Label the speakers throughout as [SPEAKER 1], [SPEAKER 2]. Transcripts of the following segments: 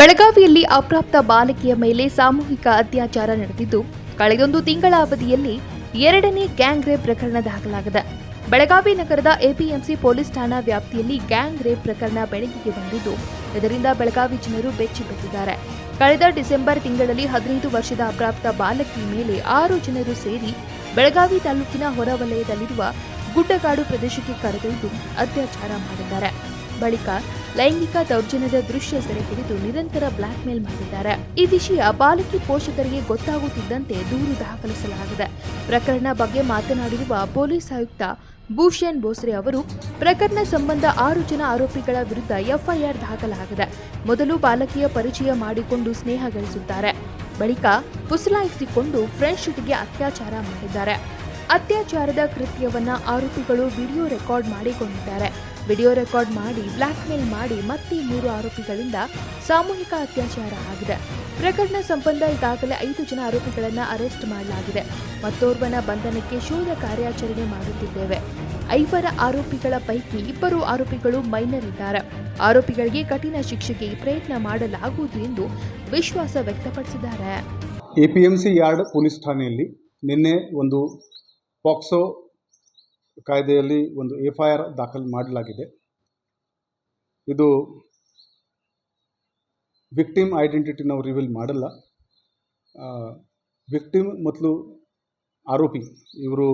[SPEAKER 1] ಬೆಳಗಾವಿಯಲ್ಲಿ ಅಪ್ರಾಪ್ತ ಬಾಲಕಿಯ ಮೇಲೆ ಸಾಮೂಹಿಕ ಅತ್ಯಾಚಾರ ನಡೆದಿದ್ದು, ಕಳೆದೊಂದು ತಿಂಗಳ ಅವಧಿಯಲ್ಲಿ ಎರಡನೇ ಗ್ಯಾಂಗ್ ರೇಪ್ ಪ್ರಕರಣ ದಾಖಲಾಗಿದೆ. ಬೆಳಗಾವಿ ನಗರದ ಎಪಿಎಂಸಿ ಪೊಲೀಸ್ ಠಾಣಾ ವ್ಯಾಪ್ತಿಯಲ್ಲಿ ಗ್ಯಾಂಗ್ ರೇಪ್ ಪ್ರಕರಣ ಬೆಳಕಿಗೆ ಬಂದಿದ್ದು, ಇದರಿಂದ ಬೆಳಗಾವಿ ಜನರು ಬೆಚ್ಚಿ ಬಿದ್ದಿದ್ದಾರೆ. ಕಳೆದ ಡಿಸೆಂಬರ್ ತಿಂಗಳಲ್ಲಿ ಹದಿನೈದು ವರ್ಷದ ಅಪ್ರಾಪ್ತ ಬಾಲಕಿ ಮೇಲೆ ಆರು ಜನರು ಸೇರಿ ಬೆಳಗಾವಿ ತಾಲೂಕಿನ ಹೊರವಲಯದಲ್ಲಿರುವ ಗುಡ್ಡಗಾಡು ಪ್ರದೇಶಕ್ಕೆ ಕರೆದೊಯ್ದು ಅತ್ಯಾಚಾರ ಮಾಡಿದ್ದಾರೆ. ಬಳಿಕ ಲೈಂಗಿಕ ದೌರ್ಜನ್ಯದ ದೃಶ್ಯ ಸೆರೆ ಹಿಡಿದು ನಿರಂತರ ಬ್ಲಾಕ್ ಮೇಲ್ ಮಾಡಿದ್ದಾರೆ. ಈ ವಿಷಯ ಬಾಲಕಿ ಪೋಷಕರಿಗೆ ಗೊತ್ತಾಗುತ್ತಿದ್ದಂತೆ ದೂರು ದಾಖಲಿಸಲಾಗಿದೆ. ಪ್ರಕರಣ ಬಗ್ಗೆ ಮಾತನಾಡಿರುವ ಪೊಲೀಸ್ ಆಯುಕ್ತ ಭೂಷಣ್ ಬೋಸ್ರೆ ಅವರು, ಪ್ರಕರಣ ಸಂಬಂಧ ಆರು ಜನ ಆರೋಪಿಗಳ ವಿರುದ್ಧ ಎಫ್ಐಆರ್ ದಾಖಲಾಗಿದೆ. ಮೊದಲು ಬಾಲಕಿಯ ಪರಿಚಯ ಮಾಡಿಕೊಂಡು ಸ್ನೇಹ ಗಳಿಸುತ್ತಾರೆ. ಬಳಿಕ ಪುಸಲಾಯಿಸಿಕೊಂಡು ಫ್ರೆಂಡ್ ಶೂಟ್ಗೆ ಅತ್ಯಾಚಾರ ಮಾಡಿದ್ದಾರೆ. ಅತ್ಯಾಚಾರದ ಕೃತ್ಯವನ್ನ ಆರೋಪಿಗಳು ವಿಡಿಯೋ ರೆಕಾರ್ಡ್ ಮಾಡಿಕೊಂಡಿದ್ದಾರೆ. ವಿಡಿಯೋ ರೆಕಾರ್ಡ್ ಮಾಡಿ ಬ್ಲ್ಯಾಕ್ಮೇಲ್ ಮಾಡಿ ಮತ್ತೆ ಮೂರು ಆರೋಪಿಗಳಿಂದ ಸಾಮೂಹಿಕ ಅತ್ಯಾಚಾರ ಆಗಿದೆ. ಪ್ರಕರಣ ಸಂಬಂಧ ಈಗಾಗಲೇ ಐದು ಜನ ಆರೋಪಿಗಳನ್ನು ಅರೆಸ್ಟ್ ಮಾಡಲಾಗಿದೆ. ಮತ್ತೋರ್ವನ ಬಂಧನಕ್ಕೆ ಶೋಧ ಕಾರ್ಯಾಚರಣೆ ಮಾಡುತ್ತಿದ್ದೇವೆ. ಐವರ ಆರೋಪಿಗಳ ಪೈಕಿ ಇಬ್ಬರು ಆರೋಪಿಗಳು ಮೈನರ್ ಇದ್ದಾರೆ. ಆರೋಪಿಗಳಿಗೆ ಕಠಿಣ ಶಿಕ್ಷೆಗೆ ಪ್ರಯತ್ನ ಮಾಡಲಾಗುವುದು ಎಂದು ವಿಶ್ವಾಸ ವ್ಯಕ್ತಪಡಿಸಿದ್ದಾರೆ.
[SPEAKER 2] A P M C yard police ಠಾಣೆಯಲ್ಲಿ ನಿನ್ನೆ ಒಂದು ಪಾಕ್ಸೋ ಕಾಯ್ದೆಯಲ್ಲಿ ಒಂದು ಎಫ್ ಐ ಆರ್ ದಾಖಲು ಮಾಡಲಾಗಿದೆ. ಇದು ವಿಕ್ಟಿಮ್ ಐಡೆಂಟಿಟಿ ನಾವು ರಿವೀಲ್ ಮಾಡಲ್ಲ. ವಿಕ್ಟಿಮ್ ಮತ್ತು ಆರೋಪಿ ಇವರು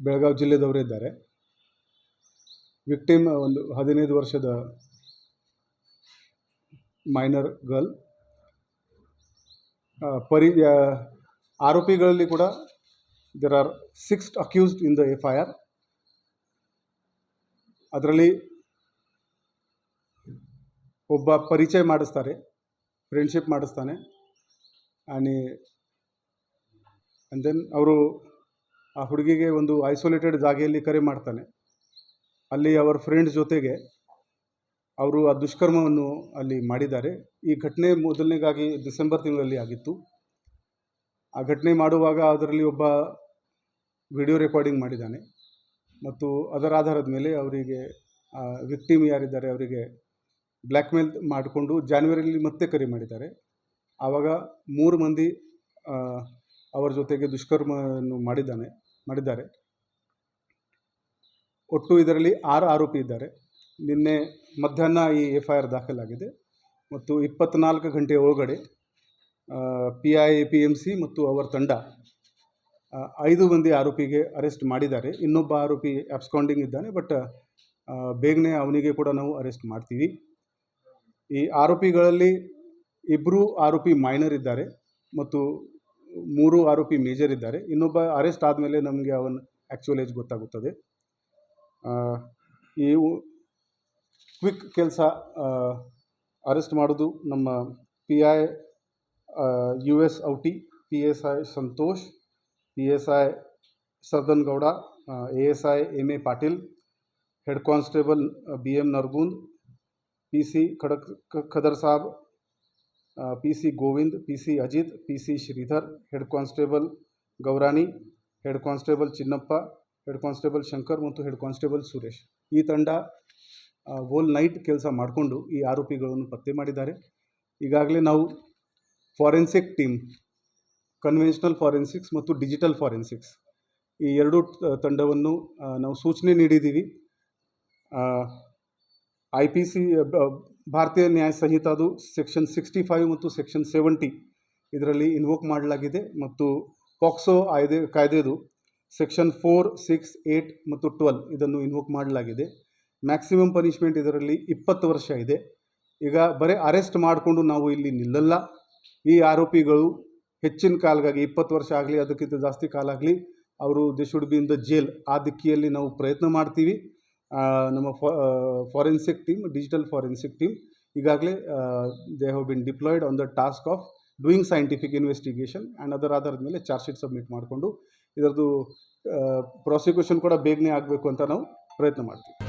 [SPEAKER 2] ಬೆಳಗಾವಿ ಜಿಲ್ಲೆದವರೇ ಇದ್ದಾರೆ. ವಿಕ್ಟಿಮ್ ಒಂದು ಹದಿನೈದು ವರ್ಷದ ಮೈನರ್ ಗರ್ಲ್. ಪರಿ ಆರೋಪಿಗಳಲ್ಲಿ ಕೂಡ six accused in the F I R ಅದರಲ್ಲಿ ಒಬ್ಬ ಪರಿಚಯ ಮಾಡಿಸ್ತಾರೆ ಫ್ರೆಂಡ್ಶಿಪ್ ಮಾಡಿಸ್ತಾನೆ. ಆ್ಯಂಡ್ ಆ್ಯಂಡ್ ದೆನ್ ಅವರು ಆ ಹುಡುಗಿಗೆ ಒಂದು ಐಸೋಲೇಟೆಡ್ ಜಾಗೆಯಲ್ಲಿ ಕರೆ ಮಾಡ್ತಾನೆ. ಅಲ್ಲಿ ಅವರ ಫ್ರೆಂಡ್ಸ್ ಜೊತೆಗೆ ಅವರು ಆ ದುಷ್ಕರ್ಮವನ್ನು ಅಲ್ಲಿ ಮಾಡಿದ್ದಾರೆ. ಈ ಘಟನೆ ಮೊದಲನೇಗಾಗಿ ಡಿಸೆಂಬರ್ ತಿಂಗಳಲ್ಲಿ ಆಗಿತ್ತು. ಆ ಘಟನೆ ಮಾಡುವಾಗ ಅದರಲ್ಲಿ ಒಬ್ಬ ವಿಡಿಯೋ ರೆಕಾರ್ಡಿಂಗ್ ಮಾಡಿದ್ದಾನೆ ಮತ್ತು ಅದರ ಆಧಾರದ ಮೇಲೆ ಅವರಿಗೆ ವಿಕ್ಟಿಮ್ ಯಾರಿದ್ದಾರೆ ಅವರಿಗೆ ಬ್ಲ್ಯಾಕ್ ಮೇಲ್ ಮಾಡಿಕೊಂಡು ಜಾನ್ವರಿಯಲ್ಲಿ ಮತ್ತೆ ಕರೆ ಮಾಡಿದ್ದಾರೆ. ಆವಾಗ ಮೂರು ಮಂದಿ ಅವರ ಜೊತೆಗೆ ದುಷ್ಕರ್ಮವನ್ನು ಮಾಡಿದ್ದಾನೆ, ಮಾಡಿದ್ದಾರೆ. ಒಟ್ಟು ಇದರಲ್ಲಿ ಆರು ಆರೋಪಿ ಇದ್ದಾರೆ. ನಿನ್ನೆ ಮಧ್ಯಾಹ್ನ ಈ ಎಫ್ ಐ ಆರ್ ದಾಖಲಾಗಿದೆ ಮತ್ತು ಇಪ್ಪತ್ತ್ನಾಲ್ಕು ಗಂಟೆ ಒಳಗಡೆ P I P M C ಮತ್ತು ಅವರ ತಂಡ ಐದು ಮಂದಿ ಆರೋಪಿಗೆ ಅರೆಸ್ಟ್ ಮಾಡಿದ್ದಾರೆ. ಇನ್ನೊಬ್ಬ ಆರೋಪಿ ಅಬ್ಸ್ಕಾಂಡಿಂಗ್ ಇದ್ದಾನೆ ಬಟ್ ಬೇಗನೆ ಅವನಿಗೆ ಕೂಡ ನಾವು ಅರೆಸ್ಟ್ ಮಾಡ್ತೀವಿ. ಈ ಆರೋಪಿಗಳಲ್ಲಿ ಇಬ್ಬರು ಆರೋಪಿ ಮೈನರ್ ಇದ್ದಾರೆ ಮತ್ತು ಮೂರು ಆರೋಪಿ ಮೇಜರ್ ಇದ್ದಾರೆ. ಇನ್ನೊಬ್ಬ ಅರೆಸ್ಟ್ ಆದಮೇಲೆ ನಮಗೆ ಅವನ ಆ್ಯಕ್ಚುಯಲ್ ಏಜ್ ಗೊತ್ತಾಗುತ್ತದೆ. ಈ ಕ್ವಿಕ್ ಕೆಲಸ ಅರೆಸ್ಟ್ ಮಾಡೋದು ನಮ್ಮ P I U S ಔಟಿ P S I Santosh. P S I Sadan Gowda A S I M A Patil head constable B M Nargund P C ಖಡಕ್ Khadar Saab P C Govind P C Ajit P C Shridhar head constable Gourani head constable Chinnappa head constable Shankar ಮತ್ತು head constable Suresh ಈ ತಂಡ hole night ಕೆಲಸ ಮಾಡಿಕೊಂಡು ಈ ಆರೋಪಿಗಳನ್ನು ಪತ್ತೆ ಮಾಡಿದ್ದಾರೆ. ಈಗಾಗಲೇ ನಾವು ಫಾರೆನ್ಸಿಕ್ ಟೀಮ್ ಕನ್ವೆನ್ಷನಲ್ ಫಾರೆನ್ಸಿಕ್ಸ್ ಮತ್ತು ಡಿಜಿಟಲ್ ಫಾರೆನ್ಸಿಕ್ಸ್ ಈ ಎರಡೂ ತಂಡವನ್ನು ನಾವು ಸೂಚನೆ ನೀಡಿದ್ದೀವಿ. ಐ ಪಿ ಸಿ ಭಾರತೀಯ ನ್ಯಾಯ ಸಂಹಿತಾದು ಸೆಕ್ಷನ್ ಸಿಕ್ಸ್ಟಿ ಫೈವ್ ಮತ್ತು ಸೆಕ್ಷನ್ ಸೆವೆಂಟಿ ಇದರಲ್ಲಿ ಇನ್ವೋಕ್ ಮಾಡಲಾಗಿದೆ ಮತ್ತು ಪಾಕ್ಸೋ ಆಯ್ದೆ ಕಾಯ್ದೆದು ಸೆಕ್ಷನ್ ಫೋರ್ ಸಿಕ್ಸ್ ಏಯ್ಟ್ ಮತ್ತು ಟ್ವೆಲ್ ಇದನ್ನು ಇನ್ವೋಕ್ ಮಾಡಲಾಗಿದೆ. ಮ್ಯಾಕ್ಸಿಮಮ್ ಪನಿಷ್ಮೆಂಟ್ ಇದರಲ್ಲಿ ಇಪ್ಪತ್ತು ವರ್ಷ ಇದೆ. ಈಗ ಬರೀ ಅರೆಸ್ಟ್ ಮಾಡಿಕೊಂಡು ನಾವು ಇಲ್ಲಿ ನಿಲ್ಲಲ್ಲ. ಈ ಆರೋಪಿಗಳು ಹೆಚ್ಚಿನ ಕಾಲಗಾಗಿ, ಇಪ್ಪತ್ತು ವರ್ಷ ಆಗಲಿ, ಅದಕ್ಕಿಂತ ಜಾಸ್ತಿ ಕಾಲ ಆಗಲಿ, ಅವರು ದೇಶ should be in the jail ಆ ದಿಕ್ಕಿಯಲ್ಲಿ ನಾವು ಪ್ರಯತ್ನ ಮಾಡ್ತೀವಿ. ನಮ್ಮ forensic team, digital forensic team, ಈಗಾಗಲೇ they have been deployed on the task of doing scientific investigation and ಅದರ ಆಧಾರದ ಮೇಲೆ ಚಾರ್ಜ್ ಶೀಟ್ ಸಬ್ಮಿಟ್ ಮಾಡಿಕೊಂಡು ಇದರದ್ದು ಪ್ರಾಸಿಕ್ಯೂಷನ್ ಕೂಡ ಬೇಗನೆ ಆಗಬೇಕು ಅಂತ ನಾವು ಪ್ರಯತ್ನ ಮಾಡ್ತೀವಿ.